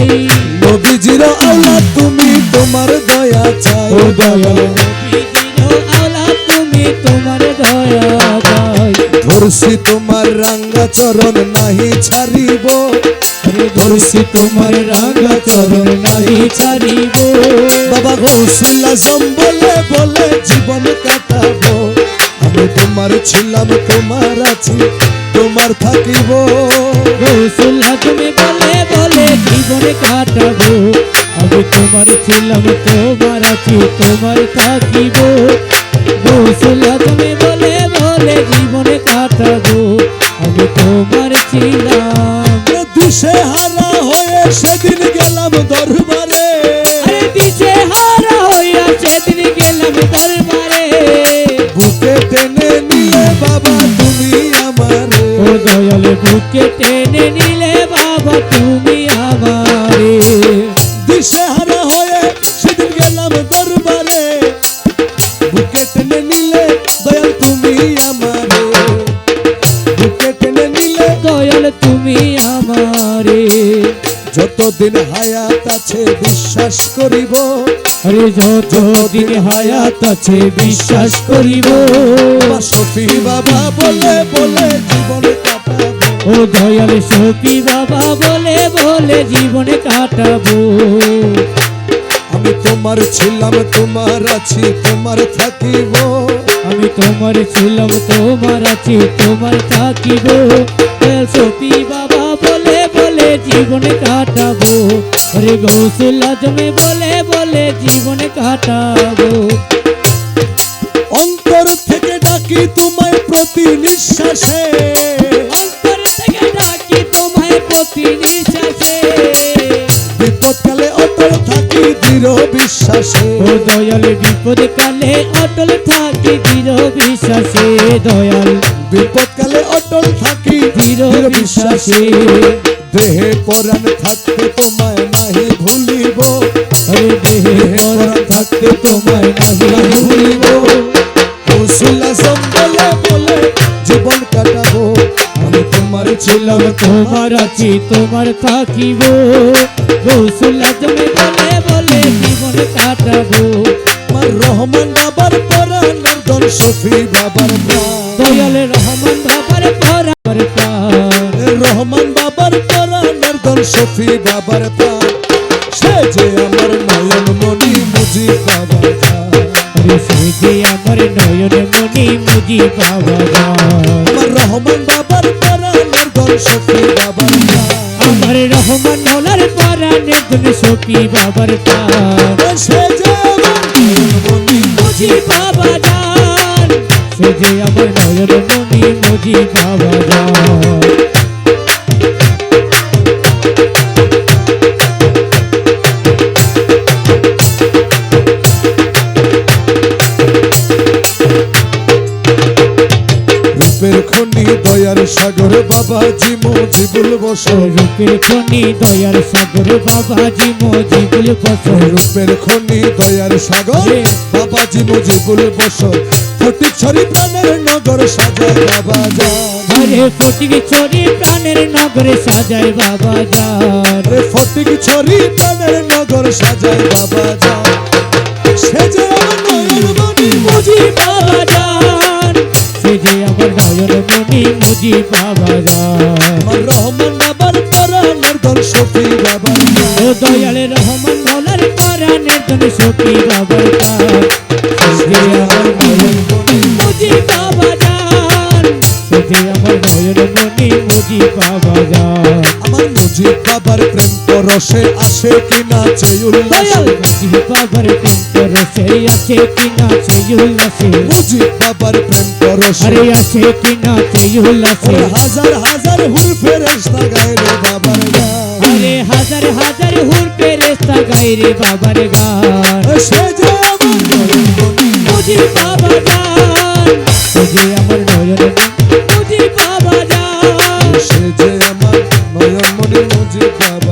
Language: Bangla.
চাই নবীজির আওলাদ তুমি তোমার দয়া চাই। ও দয়া। ধরছি তোমার রাঙ্গা চরণ নাহি ছাড়িব। ধরছি তোমার রাঙা চরণ নাহি ছাড়িব। বাবা গৌসুল আজম বলে বলে জীবন কাটাবো। তোমার ছিলাম তোমার আছি তোমার থাকিব। রসুল্লাহ তুমি বলে বলে জীবনে কাটাবো? আমি তোমার ছিলাম তোমার আছি তোমার থাকিব। রসুল্লাহ তুমি বলে বলে জীবনে কাটাবো? আমি তোমার ছিলাম। দিশে হারা হয়ে সেদিন গেলাম দরবারে আমারে ও দয়াল বুকে টেনে নিলে বাবা, তুমি আমারে। দিশেহারা হয়ে সেদিন গেলাম দরবারে। বুকে টেনে নিলে দয়াল তুমি আমারে। বুকে টেনে নিলে দয়াল তুমি আমারে। যতদিন হায়াত আছে বিশ্বাস করিব। আরে যত দিন হায়াত আছে বিশ্বাস করিব। শফি বাবা বলে বলে জীবন কাটাবো। ও দয়াল সখী বাবা বলে বলে জীবনে কাটাবো। আমি তোমার ছিলাম তোমার আছি তোমার থাকিব। আমি তোমার ছিলাম তোমার আছি তোমার থাকিব। সখী বাবা বলে জীবনে কাটাবো। আরে গৌসুল আজমে বলে বলে জীবনে কাটাবো। অন্তর থেকে ডাকি তোমায় প্রতি নিঃশ্বাসে। অন্তর থেকে ডাকি তোমায় প্রতি নিঃশ্বাসে। বিপদকালে অটল থাকি দৃঢ় বিশ্বাসে। ও দয়াল বিপদ কালে অটল থাকি দৃঢ় বিশ্বাসে। দয়াল বিপদকালে অটল থাকি দৃঢ় বিশ্বাসে। দেহে পরাণ থাকতে তোমায় নাহি ভুলিব। আরে দেহে পরাণ থাকতে তোমায় নাহি ভুলিব। কৌশল্যাসম বলে বলে জীবন কাটাবো। আমি তোমার ছিলাম, তোমার আছি, তোমার থাকিব। রসুল্লাহ তুমি বলে বলে জীবন কাটাবো। আমার রহমান বাবার পরাণের দল শফি বাবার প্রাণ। দল শফি বাবার প্রাণ। সে যে আমার নয়ন মণি মুজি প্রাণ। আরে সে যে আমার নয়ন মনি মুজি বাবা আমার রহমান বাবার পরাণের দল শফি বাবার প্রাণ। আমার রহমান নোলার পরাণের গুণ সখী বাবার প্রাণ। সে যে আমার নয়ন মণি মুজি বাবা সে যে আমার নয়ন মনি মুজি বাবা দয়ার সাগর বাবাজি মুজিবুল বসর রূপের খনি দয়ার সাগর বাবাজি মজিবুল বসর রূপের খনি দয়ার সাগর বাবাজি মুজিবুল বসর ফটিক ছড়ি প্রাণের নগর সাজায় বাবা যান আরে ফটিক ছড়ি প্রাণের নগরে সাজায় বাবা যান রে ফটিক ছড়ি প্রাণের নগর সাজায় বাবা যে। আমার নয়ন মণি মুজি বাবা যান সে আমার নয়ন মনি মুজি বাবা আমার রহমান বাবার পরাণের দল শফি বাবা ও দয়াল রহমান মোলার পরাণের জন সখী বাবার মুজি বাবা যান আমার নয়ন মনি মুজি বাবা যান আমার মুজিব বাবার প্রেম রসে আসে কিনা সেই উল্লাসে? মুজিব বাবার প্রেম তো রসে আসে কিনা সেই উল্লাসে? মুজিব বাবার প্রেম তো রসে আরে আসে কিনা সেই উল্লাসে? হাজার হাজার হুর ফেরেশতা গায় রে বাবার গান। আরে হাজার হাজার হুর ফেরেশতা গায় রে বাবার গান। সে যে মুজিব বাবা গান সে যে আমার নয়ন মুজিব বাবা গান সে যে আমার নয়ন মনে মুজিব বাবা